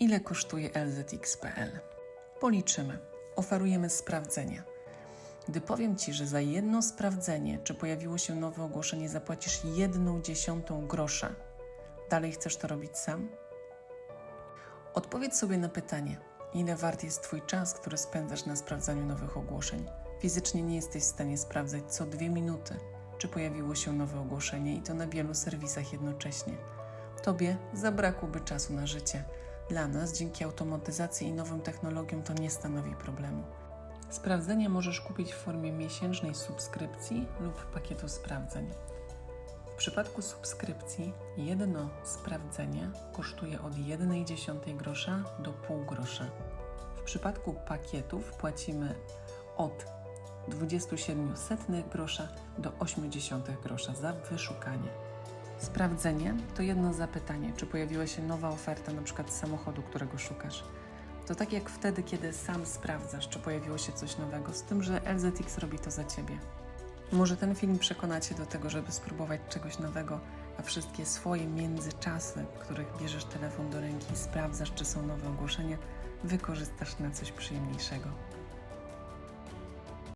Ile kosztuje LZX.pl? Policzymy. Oferujemy sprawdzenie. Gdy powiem Ci, że za jedno sprawdzenie, czy pojawiło się nowe ogłoszenie, zapłacisz jedną dziesiątą grosza, dalej chcesz to robić sam? Odpowiedz sobie na pytanie, ile wart jest Twój czas, który spędzasz na sprawdzaniu nowych ogłoszeń. Fizycznie nie jesteś w stanie sprawdzać co dwie minuty, czy pojawiło się nowe ogłoszenie i to na wielu serwisach jednocześnie. Tobie zabrakłoby czasu na życie. Dla nas, dzięki automatyzacji i nowym technologiom, to nie stanowi problemu. Sprawdzenie możesz kupić w formie miesięcznej subskrypcji lub pakietu sprawdzeń. W przypadku subskrypcji jedno sprawdzenie kosztuje od 1,1 grosza do pół grosza. W przypadku pakietów płacimy od 27 setnych grosza do 80 grosza za wyszukanie. Sprawdzenie to jedno zapytanie, czy pojawiła się nowa oferta, przykład samochodu, którego szukasz. To tak jak wtedy, kiedy sam sprawdzasz, czy pojawiło się coś nowego, z tym, że LZX robi to za ciebie. Może ten film przekona cię do tego, żeby spróbować czegoś nowego, a wszystkie swoje międzyczasy, w których bierzesz telefon do ręki i sprawdzasz, czy są nowe ogłoszenia, wykorzystasz na coś przyjemniejszego.